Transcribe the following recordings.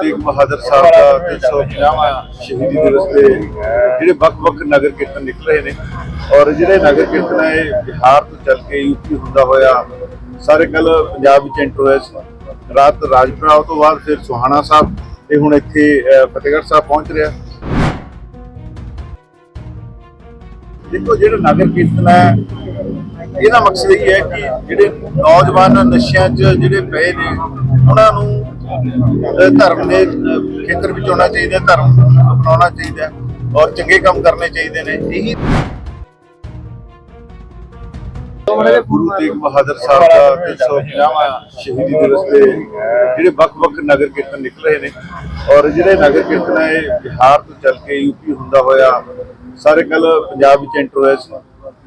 ਤੇਗ ਬਹਾਦਰ ਸਾਹਿਬ ਦਾ 350ਵਾਂ ਸ਼ਹੀਦੀ ਦਿਵਸ ਦੇ ਜਿਹੜੇ ਵੱਖ-ਵੱਖ ਨਗਰ ਕੀਰਤਨ ਨਿਕਲ ਰਹੇ ਨੇ। ਔਰ ਜਿਹੜੇ ਨਗਰ ਕੀਰਤਨ ਹੈ ਬਿਹਾਰ ਤੋਂ ਚੱਲ ਕੇ ਯੂਪੀ ਹੁੰਦਾ ਹੋਇਆ ਸਾਰੇ ਕੱਲ ਪੰਜਾਬ ਵਿੱਚ ਐਂਟਰ ਹੋਇਆ ਸੀ। ਰਾਤ ਰਾਜਪੁਰਾ ਤੋਂ ਬਾਅਦ ਫਿਰ ਸੁਹਾਣਾ ਸਾਹਿਬ ਤੇ ਹੁਣ ਇੱਥੇ ਫਤਿਹਗੜ੍ਹ ਸਾਹਿਬ ਪਹੁੰਚ ਰਿਹਾ। ਦੇਖੋ ਜਿਹੜਾ ਨਗਰ ਕੀਰਤਨ ਹੈ ਇਹਦਾ ਮਕਸਦ ਇਹ ਹੈ ਕਿ ਜਿਹੜੇ ਨੌਜਵਾਨ ਨਸ਼ਿਆਂ 'ਚ ਜਿਹੜੇ ਪਏ ਨੇ ਉਹਨਾਂ ਨੂੰ ਧਰਮ ਦੇ ਖੇਤਰ ਵਿੱਚ ਆਉਣਾ ਚਾਹੀਦਾ, ਧਰਮ ਅਪਣਾਉਣਾ ਚਾਹੀਦਾ ਔਰ ਚੰਗੇ ਕੰਮ ਕਰਨੇ ਚਾਹੀਦੇ ਨੇ। ਇਹੀ ਗੁਰੂ ਤੇਗ ਬਹਾਦਰ ਸਾਹਿਬ ਦਾ 350ਵਾਂ ਸ਼ਹੀਦੀ ਦਿਵਸ ਦੇ ਜਿਹੜੇ ਵੱਖ-ਵੱਖ ਨਗਰ ਕੀਰਤਨ ਨਿਕਲ ਰਹੇ ਨੇ ਔਰ ਜਿਹੜੇ ਨਗਰ ਕੀਰਤਨ ਹੈ ਬਿਹਾਰ ਤੋਂ ਚੱਲ ਕੇ ਯੂਪੀ ਹੁੰਦਾ ਹੋਇਆ, ਸਾਰੇ ਕੱਲ ਪੰਜਾਬ ਵਿੱਚ ਐਂਟਰ ਹੋਇਆ ਸੀ।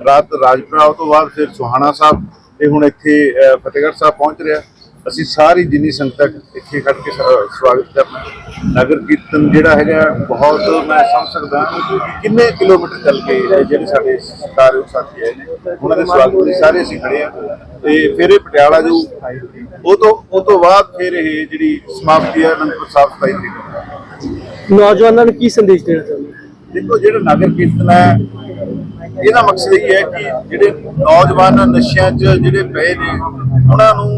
ਰਾਤ ਰਾਜਪੁਰਾ ਤੋਂ ਬਾਅਦ ਫਿਰ ਸੁਹਾਣਾ ਸਾਹਿਬ, ਇਹ ਹੁਣ ਇੱਥੇ ਫਤਿਹਗੜ੍ਹ ਸਾਹਿਬ ਪਹੁੰਚ ਰਿਹਾ। ਅਸੀਂ ਸਾਰੀ ਜਿੰਨੀ ਸੰਗਤ ਇੱਥੇ ਖੜ ਕੇ ਸਵਾਗਤ ਕਰਨਾ ਨਗਰ ਕੀਰਤਨ ਜਿਹੜਾ ਹੈਗਾ ਬਹੁਤ ਮੈਂ ਸਮਝ ਸਕਦਾ ਕਿੰਨੇ ਕਿਲੋਮੀਟਰ ਚੱਲ ਕੇ ਜਿਹੜੇ ਸਾਡੇ ਸਾਰੇ ਸਾਥੀ ਆਏ ਨੇ ਉਹਨਾਂ ਦੇ ਸਵਾਗਤ ਲਈ ਸਾਰੇ ਅਸੀਂ ਖੜੇ ਆ ਤੇ ਫਿਰ ਇਹ ਪਟਿਆਲਾ ਜੋ ਉਹ ਤੋਂ ਉਹ ਤੋਂ ਬਾਅਦ ਫਿਰ ਇਹ ਜਿਹੜੀ ਸਮਾਪਤੀ ਹੈ ਅਨੰਦਪੁਰ ਸਾਹਿਬ 27 ਤਰੀਕ। ਨੌਜਵਾਨਾਂ ਨੂੰ ਕੀ ਸੰਦੇਸ਼ ਦੇਣਾ ਚਾਹੁੰਦੇ? ਦੇਖੋ ਜਿਹੜਾ ਨਗਰ ਕੀਰਤਨ ਹੈ ਇਹਦਾ ਮਕਸਦ ਇਹ ਹੈ ਕਿ ਜਿਹੜੇ ਨੌਜਵਾਨ ਨਸ਼ਿਆਂ 'ਚ ਜਿਹੜੇ ਪਏ ਨੇ, ਉਹਨਾਂ ਨੂੰ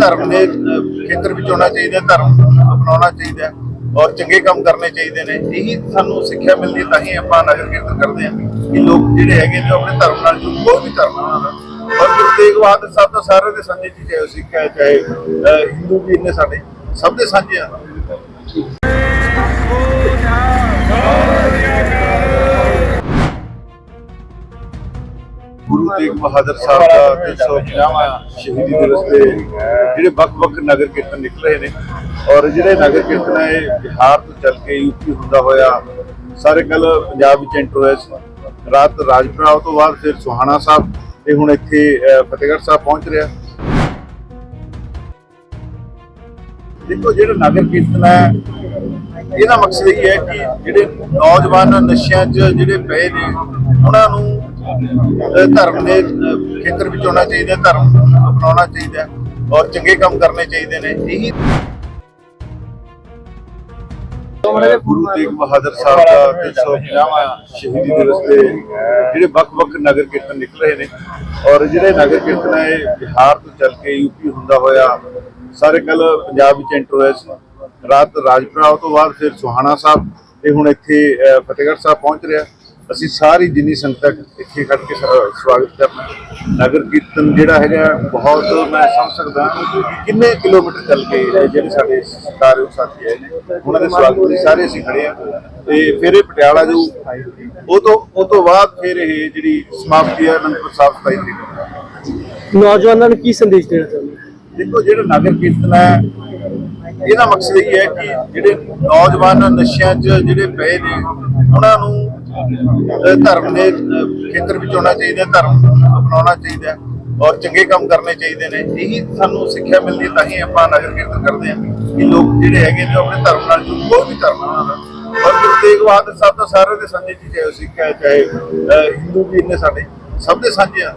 ਧਰਮ ਦੇ ਖੇਤਰ ਵਿੱਚ ਆਉਣਾ ਚਾਹੀਦਾ, ਧਰਮ ਅਪਣਾਉਣਾ ਚਾਹੀਦਾ ਔਰ ਚੰਗੇ ਕੰਮ ਕਰਨੇ ਚਾਹੀਦੇ ਨੇ। ਇਹੀ ਸਾਨੂੰ ਸਿੱਖਿਆ ਮਿਲਦੀ ਹੈ, ਤਾਂ ਹੀ ਆਪਾਂ ਨਗਰ ਕੀਰਤਨ ਕਰਦੇ ਹਾਂ ਕਿ ਲੋਕ ਜਿਹੜੇ ਹੈਗੇ ਨੇ, ਉਹ ਆਪਣੇ ਧਰਮ ਨਾਲ ਜੁੜ, ਕੋਈ ਵੀ ਧਰਮ ਉਹਨਾਂ ਦਾ ਔਰ ਗੁਰੂ ਤੇਗ ਬਹਾਦਰ ਸਾਹਿਬ ਤਾਂ ਸਾਰੇ ਦੇ ਸਾਂਝੇ ਚੀਜ਼ ਹੈ ਸਿੱਖ ਹੈ, ਚਾਹੇ ਹਿੰਦੂ ਵੀ ਨੇ ਸਾਡੇ, ਸਭ ਦੇ ਸਾਂਝੇ ਆ। ਗੁਰੂ ਤੇਗ ਬਹਾਦਰ ਸਾਹਿਬ ਦਾ 350ਵਾਂ ਸ਼ਹੀਦੀ ਦਿਵਸ ਦੇ ਜਿਹੜੇ ਵੱਖ-ਵੱਖ ਨਗਰ ਕੀਰਤਨ ਨਿਕਲ ਰਹੇ ਨੇ। ਔਰ ਜਿਹੜੇ ਨਗਰ ਕੀਰਤਨ ਹੈ ਬਿਹਾਰ ਤੋਂ ਚੱਲ ਕੇ ਯੂਪੀ ਹੁੰਦਾ ਹੋਇਆ, ਸਾਰੇ ਕੱਲ ਪੰਜਾਬ ਵਿੱਚ ਐਂਟਰ ਹੋਇਆ ਸੀ। ਰਾਤ ਰਾਜਪੁਰਾ ਤੋਂ ਬਾਅਦ ਫਿਰ ਸੁਹਾਣਾ ਸਾਹਿਬ ਤੇ ਹੁਣ ਇੱਥੇ ਫਤਿਹਗੜ੍ਹ ਸਾਹਿਬ ਪਹੁੰਚ ਰਿਹਾ। ਦੇਖੋ, ਜਿਹੜਾ ਨਗਰ ਕੀਰਤਨ ਹੈ ਇਹਦਾ ਮਕਸਦ ਇਹ ਹੈ ਕਿ ਜਿਹੜੇ ਨੌਜਵਾਨ ਨਸ਼ਿਆਂ 'ਚ ਜਿਹੜੇ ਪਏ ਨੇ, ਉਹਨਾਂ ਨੂੰ ਧਰਮ ਦੇ ਖੇਤਰ ਵਿੱਚ ਆਉਣਾ ਚਾਹੀਦਾ ਧਰਮ ਅਪਣਾਉਣਾ ਚਾਹੀਦਾ ਔਰ ਚੰਗੇ ਕੰਮ ਕਰਨੇ ਚਾਹੀਦੇ ਨੇ। ਇਹੀ ਗੁਰੂ ਤੇਗ ਬਹਾਦਰ ਸਾਹਿਬ ਦਾ 350ਵਾਂ ਸ਼ਹੀਦੀ ਦਿਵਸ ਦੇ ਜਿਹੜੇ ਵੱਖ-ਵੱਖ ਨਗਰ ਕੀਰਤਨ ਨਿਕਲ ਰਹੇ ਨੇ ਔਰ ਜਿਹੜੇ ਨਗਰ ਕੀਰਤਨ ਹੈ ਬਿਹਾਰ ਤੋਂ ਚੱਲ ਕੇ ਯੂਪੀ ਹੁੰਦਾ ਹੋਇਆ ਸਾਰੇ ਕੱਲ ਪੰਜਾਬ ਵਿੱਚ ਐਂਟਰ ਹੋਇਆ ਸੀ। ਰਾਤ ਰਾਜਪੁਰਾ ਤੋਂ ਬਾਅਦ ਫਿਰ ਸੁਹਾਣਾ ਸਾਹਿਬ ਤੇ ਹੁਣ ਇੱਥੇ ਫਤਿਹਗੜ੍ਹ ਸਾਹਿਬ ਪਹੁੰਚ ਰਿਹਾ। ਅਸੀਂ ਸਾਰੀ ਜਿੰਨੀ ਸੰਗਤ ਇੱਥੇ ਖੜ ਕੇ ਸਵਾਗਤ ਕਰਨਾ ਨਗਰ ਕੀਰਤਨ ਜਿਹੜਾ ਹੈਗਾ ਬਹੁਤ ਮੈਂ ਸਮਝ ਸਕਦਾ ਕਿੰਨੇ ਕਿਲੋਮੀਟਰ ਚੱਲ ਕੇ ਜਿਹੜੇ ਸਾਡੇ ਸਾਰੇ ਸਾਥੀ ਆਏ ਨੇ ਉਹਨਾਂ ਦੇ ਸਵਾਗਤ ਲਈ ਸਾਰੇ ਅਸੀਂ ਖੜੇ ਆ ਤੇ ਫਿਰ ਇਹ ਪਟਿਆਲਾ ਜੋ ਉਹ ਤੋਂ ਉਹ ਤੋਂ ਬਾਅਦ ਫਿਰ ਇਹ ਜਿਹੜੀ ਸਮਾਪਤੀ ਹੈ ਅਨੰਦਪੁਰ ਸਾਹਿਬ 27 ਤਰੀਕ। ਨੌਜਵਾਨਾਂ ਨੂੰ ਕੀ ਸੰਦੇਸ਼ ਦੇਣਾ ਚਾਹੁੰਦੇ? ਦੇਖੋ ਜਿਹੜਾ ਨਗਰ ਕੀਰਤਨ ਹੈ ਇਹਦਾ ਮਕਸਦ ਇਹ ਹੈ ਕਿ ਜਿਹੜੇ ਨੌਜਵਾਨ ਨਸ਼ਿਆਂ 'ਚ ਜਿਹੜੇ ਪਏ ਨੇ ਉਹਨਾਂ ਨੂੰ ਧਰਮ ਦੇ ਖੇਤਰ ਵਿੱਚ ਆਉਣਾ ਚਾਹੀਦਾ, ਧਰਮ ਅਪਣਾਉਣਾ ਚਾਹੀਦਾ, ਔਰ ਚੰਗੇ ਕੰਮ ਕਰਨੇ ਚਾਹੀਦੇ ਨੇ। ਇਹੀ ਸਾਨੂੰ ਸਿੱਖਿਆ ਮਿਲਦੀ ਹੈ, ਤਾਂ ਹੀ ਆਪਾਂ ਨਗਰ ਕੀਰਤਨ ਕਰਦੇ ਹਾਂ ਕਿ ਲੋਕ ਜਿਹੜੇ ਹੈਗੇ ਨੇ ਆਪਣੇ ਧਰਮ ਨਾਲ ਜੁੜ ਕੋਈ ਵੀ ਧਰਮ ਨਾਲ ਔਰ ਗੁਰੂ ਤੇਗ ਬਹਾਦਰ ਸਾਹਿਬ ਤਾਂ ਸਾਰੇ ਦੇ ਸਾਂਝੇ ਚੀਜ਼ ਹੈ ਸਿੱਖ ਹੈ ਚਾਹੇ ਹਿੰਦੂ ਵੀ ਨੇ ਸਾਡੇ, ਸਭ ਦੇ ਸਾਂਝੇ ਆ।